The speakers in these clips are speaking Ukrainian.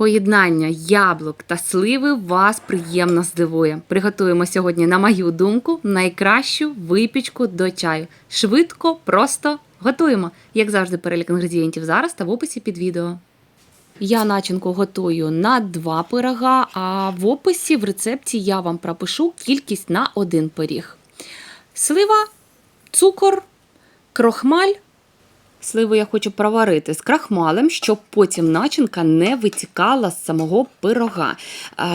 Поєднання яблук та сливи вас приємно здивує. Приготуємо сьогодні, на мою думку, найкращу випічку до чаю. Швидко, просто готуємо. Як завжди, перелік інгредієнтів зараз та в описі під відео. Я начинку готую на два пирога, а в описі в рецепті я вам пропишу кількість на один пиріг. Слива, цукор, крохмаль. Сливу я хочу проварити з крахмалем, щоб потім начинка не витікала з самого пирога.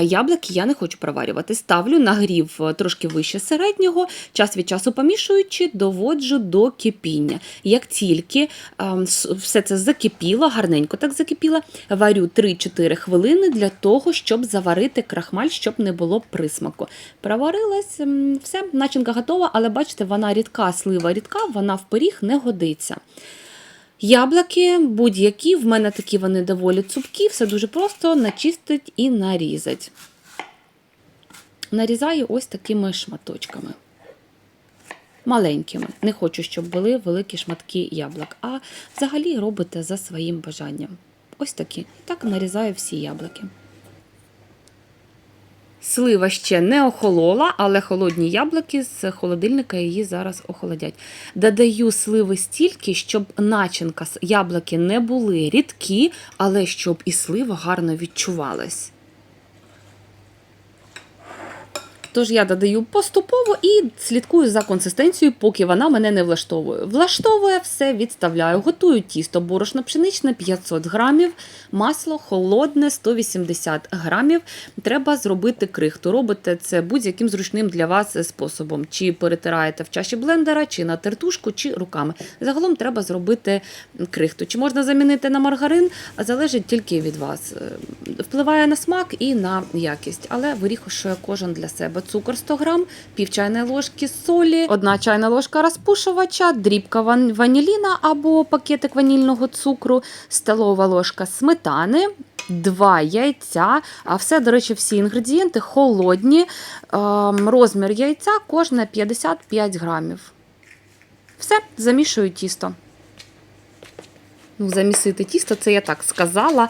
Яблуки я не хочу проварювати. Ставлю нагрів е, трошки вище середнього, час від часу помішуючи, доводжу до кипіння. Як тільки ем, все це закипіло, гарненько так закипіло, варю 3-4 хвилини для того, щоб заварити крахмаль, щоб не було присмаку. Проварилась, все, начинка готова, але бачите, вона рідка, слива рідка, вона в пиріг не годиться. Яблуки будь-які, в мене такі вони доволі цупкі, все дуже просто начистить і нарізать. Нарізаю ось такими шматочками. Маленькими. Не хочу, щоб були великі шматки яблук, а взагалі робите за своїм бажанням. Ось такі. Так нарізаю всі яблуки. Слива ще не охолола, але холодні яблуки з холодильника її зараз охолодять. Додаю сливи стільки, щоб начинка з яблуки не були рідкі, але щоб і слива гарно відчувалась. Тож я додаю поступово і слідкую за консистенцією, поки вона мене не влаштовує. Влаштовує все, відставляю. Готую тісто борошно пшеничне 500 грамів, масло холодне 180 грамів. Треба зробити крихту. Робите це будь-яким зручним для вас способом. Чи перетираєте в чаші блендера, чи на тертушку, чи руками. Загалом треба зробити крихту. Чи можна замінити на маргарин, залежить тільки від вас. Е, Впливає на смак і на якість, але вирішує кожен для себе. Цукор 100 грам, пів чайної ложки солі, одна чайна ложка розпушувача, дрібка ван- ваніліна або пакетик ванільного цукру, столова ложка сметани. Два яйця, а все, до речі, всі інгредієнти холодні. Ем, Розмір яйця кожне 55 грамів. Все, замішую тісто. Ну, замісити тісто, це я так сказала.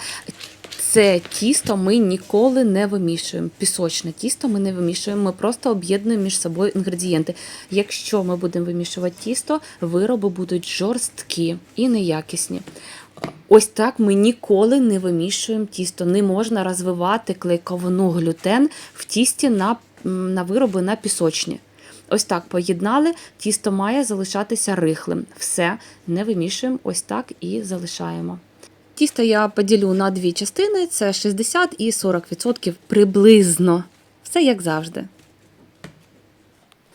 Це тісто ми ніколи не вимішуємо. Пісочне тісто ми не вимішуємо, ми просто об'єднуємо між собою інгредієнти. Якщо ми будемо вимішувати тісто, вироби будуть жорсткі і неякісні. Ось так ми ніколи не вимішуємо тісто. Не можна розвивати клейковину глютен в тісті на, на вироби на пісочні. Ось так поєднали, тісто має залишатися рихлим. Все, не вимішуємо, ось так і залишаємо. Тісто я поділю на дві частини: це 60 і 40% приблизно. Все як завжди.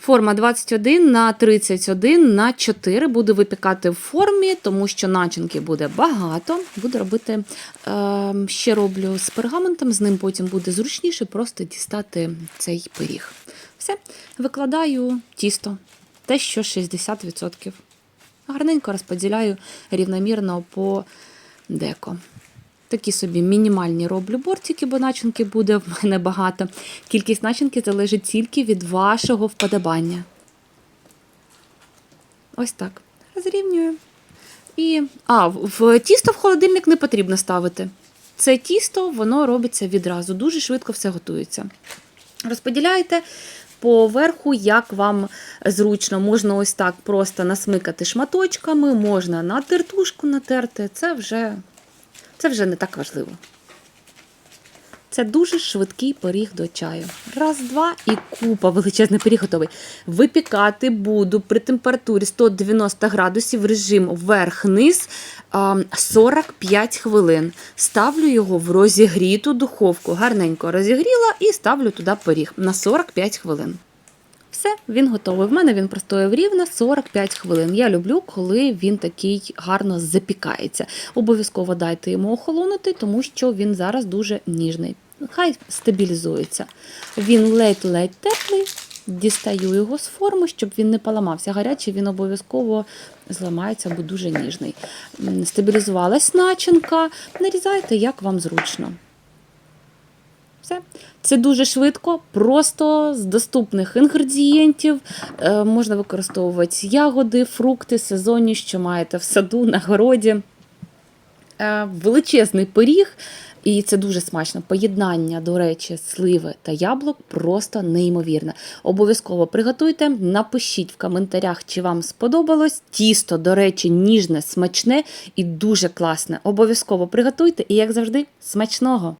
Форма 21 на 31 на 4 буду випікати в формі, тому що начинки буде багато. Буду робити е, ще роблю з пергаментом, з ним потім буде зручніше просто дістати цей пиріг. Все, викладаю тісто, те, що 60%. Гарненько розподіляю рівномірно по деко. Такі собі мінімальні роблю бортики, бо начинки буде в мене багато. Кількість начинки залежить тільки від вашого вподобання. Ось так. Розрівнюю. І, а, в тісто в холодильник не потрібно ставити. Це тісто, воно робиться відразу. Дуже швидко все готується. Розподіляєте по верху, як вам зручно. Можна ось так просто насмикати шматочками, можна на тертушку натерти. Це вже, це вже не так важливо. Це дуже швидкий пиріг до чаю. Раз, два і купа величезний пиріг готовий. Випікати буду при температурі 190 градусів режим вверх-низ 45 хвилин. Ставлю його в розігріту духовку. Гарненько розігріла і ставлю туди пиріг на 45 хвилин. Все, він готовий. В мене він простояв рівно 45 хвилин. Я люблю, коли він такий гарно запікається. Обов'язково дайте йому охолонути, тому що він зараз дуже ніжний. Хай стабілізується. Він ледь-ледь теплий. Дістаю його з форми, щоб він не поламався. Гарячий він обов'язково зламається, бо дуже ніжний. Стабілізувалась начинка. Нарізайте, як вам зручно. Все. Це дуже швидко, просто з доступних інгредієнтів. Е, можна використовувати ягоди, фрукти, сезонні, що маєте в саду, на городі. Е, величезний пиріг. І це дуже смачно. Поєднання, до речі, сливи та яблук просто неймовірне. Обов'язково приготуйте, напишіть в коментарях, чи вам сподобалось. Тісто, до речі, ніжне, смачне і дуже класне. Обов'язково приготуйте і, як завжди, смачного!